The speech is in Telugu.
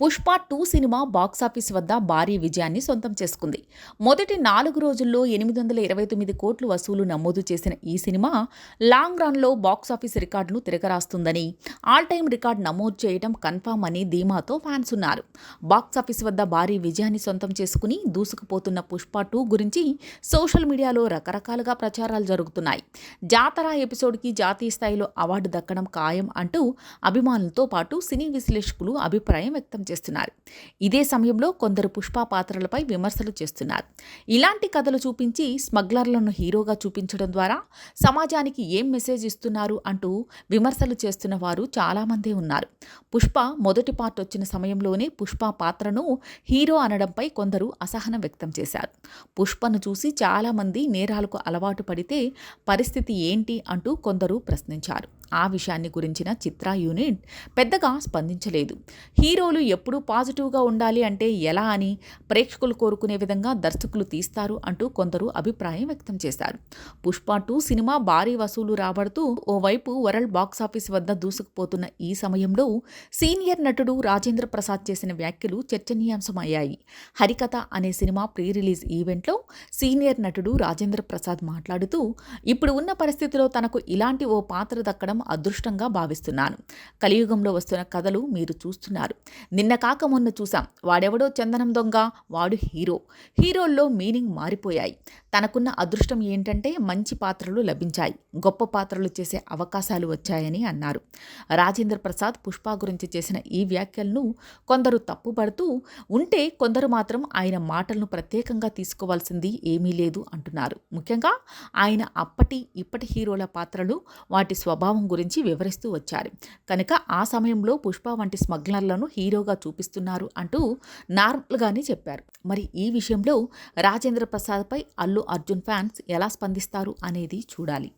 పుష్ప టూ సినిమా బాక్సాఫీస్ వద్ద భారీ విజయాన్ని సొంతం చేసుకుంది. మొదటి నాలుగు రోజుల్లో ఎనిమిది వందల ఇరవై తొమ్మిది కోట్లు వసూలు నమోదు చేసిన ఈ సినిమా లాంగ్ రన్లో బాక్సాఫీస్ రికార్డును తిరగరాస్తుందని ఆల్ టైం రికార్డ్ నమోదు చేయడం కన్ఫామ్ అని ధీమాతో ఫ్యాన్స్ ఉన్నారు. బాక్సాఫీస్ వద్ద భారీ విజయాన్ని సొంతం చేసుకుని దూసుకుపోతున్న పుష్ప టూ గురించి సోషల్ మీడియాలో రకరకాలుగా ప్రచారాలు జరుగుతున్నాయి. జాతర ఎపిసోడ్కి జాతీయ స్థాయిలో అవార్డు దక్కడం ఖాయం అంటూ అభిమానులతో పాటు సినీ విశ్లేషకులు అభిప్రాయం వ్యక్తం చేస్తున్నారు. ఇదే సమయంలో కొందరు పుష్ప పాత్రలపై విమర్శలు చేస్తున్నారు. ఇలాంటి కథలు చూపించి స్మగ్లర్లను హీరోగా చూపించడం ద్వారా సమాజానికి ఏం మెసేజ్ ఇస్తున్నారు అంటూ విమర్శలు చేస్తున్న వారు చాలామందే ఉన్నారు. పుష్ప మొదటి పార్ట్ వచ్చిన సమయంలోనే పుష్ప పాత్రను హీరో అనడంపై కొందరు అసహనం వ్యక్తం చేశారు. పుష్పను చూసి చాలామంది నేరాలకు అలవాటు పడితే పరిస్థితి ఏంటి అంటూ కొందరు ప్రశ్నించారు. ఆ విషయాన్ని గురించిన చిత్ర యూనిట్ పెద్దగా స్పందించలేదు. హీరోలు ఎప్పుడూ పాజిటివ్గా ఉండాలి అంటే ఎలా అని ప్రేక్షకులు కోరుకునే విధంగా దర్శకులు తీస్తారు అంటూ కొందరు అభిప్రాయం వ్యక్తం చేశారు. పుష్ప టూ సినిమా భారీ వసూలు రాబడుతూ ఓవైపు వరల్డ్ బాక్సాఫీస్ వద్ద దూసుకుపోతున్న ఈ సమయంలో సీనియర్ నటుడు రాజేంద్ర ప్రసాద్ చేసిన వ్యాఖ్యలు చర్చనీయాంశమయ్యాయి. హరికథ అనే సినిమా ప్రీ రిలీజ్ ఈవెంట్లో సీనియర్ నటుడు రాజేంద్ర ప్రసాద్ మాట్లాడుతూ ఇప్పుడు ఉన్న పరిస్థితిలో తనకు ఇలాంటి ఓ పాత్ర దక్కడం అదృష్టంగా భావిస్తున్నాను. కలియుగంలో వస్తున్న కథలు మీరు చూస్తున్నారు. నిన్న కాక మొన్న చూసాం వాడెవడో చందనం దొంగ వాడు హీరో. హీరోల్లో మీనింగ్ మారిపోయాయి. తనకున్న అదృష్టం ఏంటంటే మంచి పాత్రలు లభించాయి. గొప్ప పాత్రలు చేసే అవకాశాలు వచ్చాయని అన్నారు. రాజేంద్ర ప్రసాద్ పుష్ప గురించి చేసిన ఈ వ్యాఖ్యలను కొందరు తప్పుపడుతూ ఉంటే కొందరు మాత్రం ఆయన మాటలను ప్రత్యేకంగా తీసుకోవాల్సింది ఏమీ లేదు అంటున్నారు. ముఖ్యంగా ఆయన అప్పటి ఇప్పటి హీరోల పాత్రలు వాటి స్వభావం గురించి వివరిస్తూ వచ్చారు. కనుక ఆ సమయంలో పుష్ప వంటి స్మగ్లర్లను హీరోగా చూపిస్తున్నారు అంటూ నార్మల్గానే చెప్పారు. మరి ఈ విషయంలో రాజేంద్ర ప్రసాద్పై అల్లు అర్జున్ ఫ్యాన్స్ ఎలా స్పందిస్తారు అనేది చూడాలి.